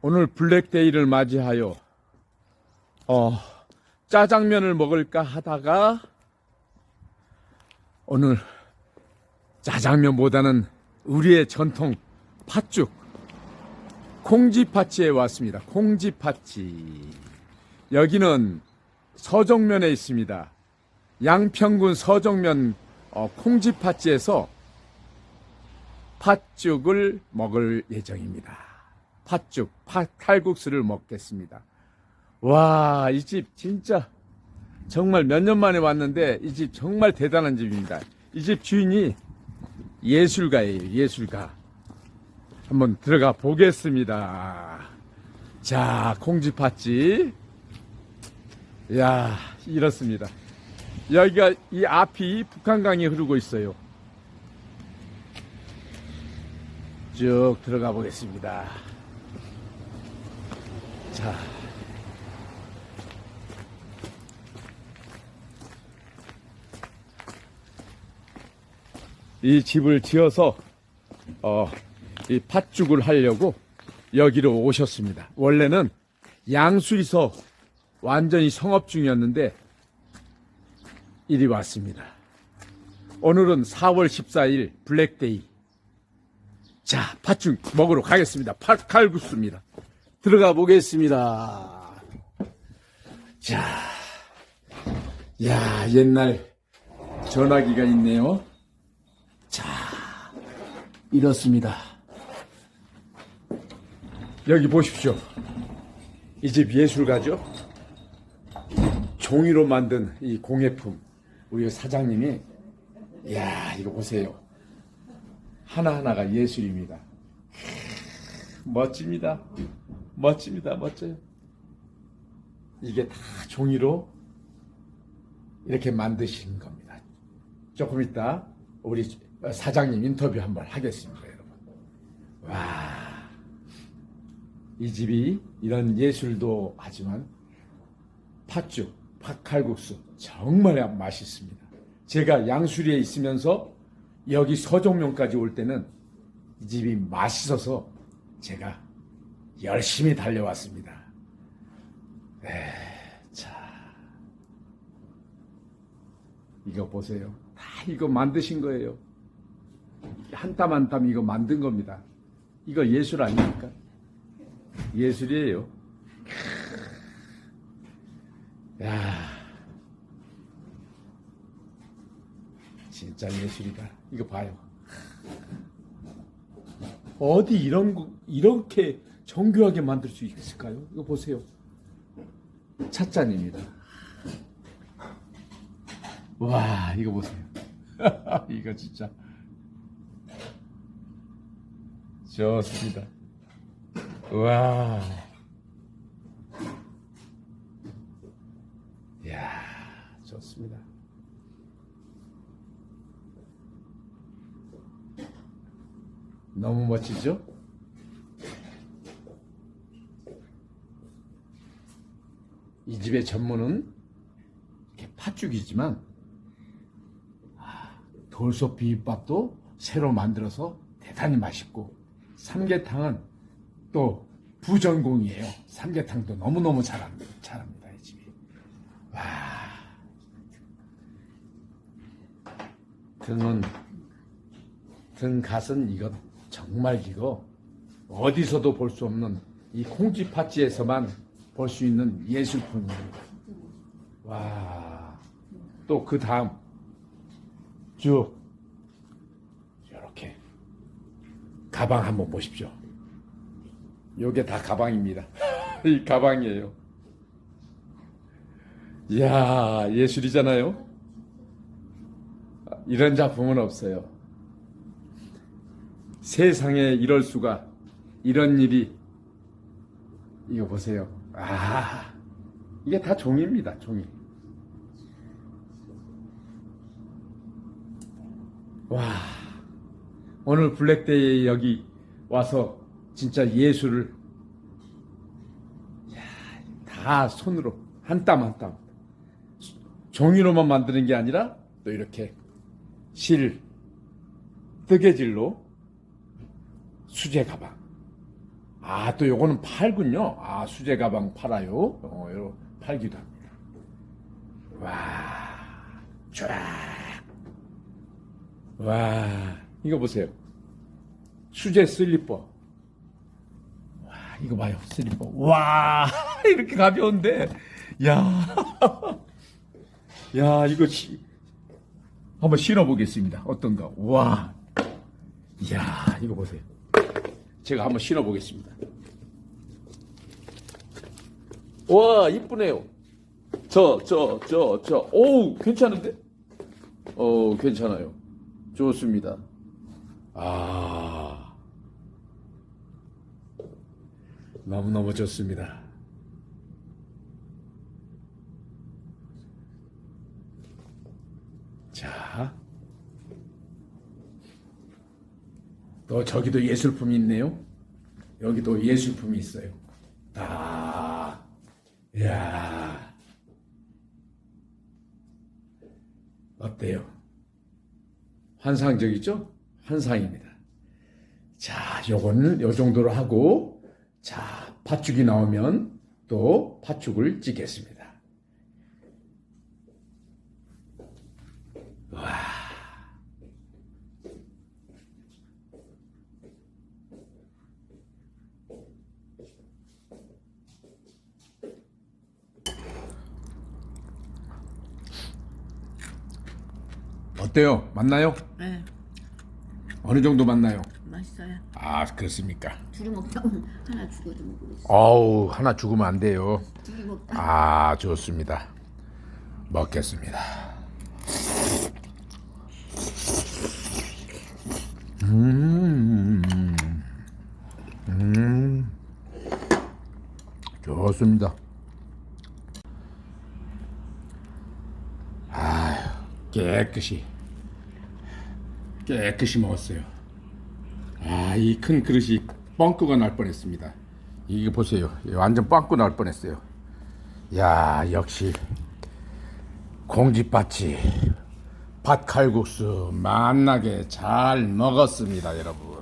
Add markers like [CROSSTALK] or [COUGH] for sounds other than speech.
오늘 블랙데이를 맞이하여 어, 짜장면을 먹을까 하다가 오늘 짜장면보다는 우리의 전통 팥죽 콩지팥지에 왔습니다. 콩지팥지 여기는 서정면에 있습니다. 양평군 서정면 어, 콩지팥지에서 팥죽을 먹을 예정입니다. 팥죽, 팥 칼국수를 먹겠습니다. 와, 이 집 진짜 정말 몇 년 만에 왔는데 이 집 정말 대단한 집입니다. 이 집 주인이 예술가예요, 예술가. 한번 들어가 보겠습니다. 자, 콩지팥집. 야, 이렇습니다. 여기가 이 앞이 북한강이 흐르고 있어요. 쭉 들어가 보겠습니다. 자. 이 집을 지어서 어, 이 팥죽을 하려고 여기로 오셨습니다. 원래는 양수리서 완전히 성업 중이었는데 이리 왔습니다. 오늘은 4월 14일 블랙데이. 자, 팥죽 먹으러 가겠습니다. 팥 칼국수입니다. 들어가 보겠습니다. 자, 야, 옛날 전화기가 있네요. 자, 이렇습니다. 여기 보십시오. 이 집 예술가죠? 종이로 만든 이 공예품. 우리 사장님이, 야 이거 보세요. 하나하나가 예술입니다. 멋집니다. 멋집니다. 멋져요. 이게 다 종이로 이렇게 만드신 겁니다. 조금 이따 우리 사장님 인터뷰 한번 하겠습니다, 여러분. 와. 이 집이 이런 예술도 하지만 팥죽, 팥칼국수 정말 맛있습니다. 제가 양수리에 있으면서 여기 서종면까지 올 때는 이 집이 맛있어서 제가 열심히 달려왔습니다. 네, 자. 이거 보세요. 다 이거 만드신 거예요. 한 땀 한 땀 이거 만든 겁니다. 이거 예술 아닙니까? 예술이에요. 야, 진짜 예술이다. 이거 봐요. 어디 이런 거 이렇게 정교하게 만들 수 있을까요? 이거 보세요. 찻잔입니다. 와, 이거 보세요. [LAUGHS] 이거 진짜 좋습니다. 와. 야, 좋습니다. 너무 멋지죠? 이 집의 전문은 이렇게 팥죽이지만 아, 돌솥 비빔밥도 새로 만들어서 대단히 맛있고 삼계탕은 또 부전공이에요. 삼계탕도 너무너무 잘합니다. 잘합니다. 이 집이. 와. 등은 등 갓은 이거 정말 이거 어디서도 볼 수 없는 이 콩쥐 팥지에서만 볼 수 있는 예술품입니다. 와. 또 그 다음 쭉 이렇게 가방 한번 보십시오. 요게 다 가방입니다. [LAUGHS] 이 가방이에요. 이야, 예술이잖아요? 이런 작품은 없어요. 세상에 이럴 수가, 이런 일이, 이거 보세요. 아, 이게 다 종입니다, 종이. 와, 오늘 블랙데이에 여기 와서 진짜 야, 다 손으로 한 땀 한 땀 종이로만 만드는 게 아니라 또 이렇게 실 뜨개질로 수제 가방 아, 또 요거는 팔군요. 아, 수제 가방 팔아요. 어, 요 팔기도 합니다. 와, 쫙. 와, 이거 보세요. 수제 슬리퍼. 와, 이거 봐요. 슬리퍼. 와, [LAUGHS] 이렇게 가벼운데. 야. [LAUGHS] 야, 이거 시, 한번 신어 보겠습니다. 어떤가. 와. 이야, 이거 보세요. 제가 한번 신어보겠습니다. 와, 이쁘네요. 저, 저, 저, 저. 오우, 괜찮은데? 어, 괜찮아요. 좋습니다. 아. 너무너무 좋습니다. 자. 또 저기도 예술품이 있네요. 여기도 예술품이 있어요. 아, 야, 어때요? 환상적이죠? 환상입니다. 자, 요거는 요 정도로 하고, 자, 팥죽이 나오면 또 팥죽을 찍겠습니다. 어때요? 맞나요? 네, 어느 정도 맞나요? 맛있어요. 아, 그렇습니까? 둘이 먹다 하나 죽어도 먹고 있어. 어우, 하나 죽으면 안 돼요. 둘이 먹다. 아, 좋습니다. 먹겠습니다. 음, 음, 좋습니다. 아휴, 깨끗이, 깨끗이 먹었어요. 아, 이 큰 그릇이 뻥꾸가 날 뻔했습니다. 이게 보세요. 완전 빵꾸 날 뻔했어요. 야, 역시 공깃밭이 밭칼국수 맛나게 잘 먹었습니다, 여러분.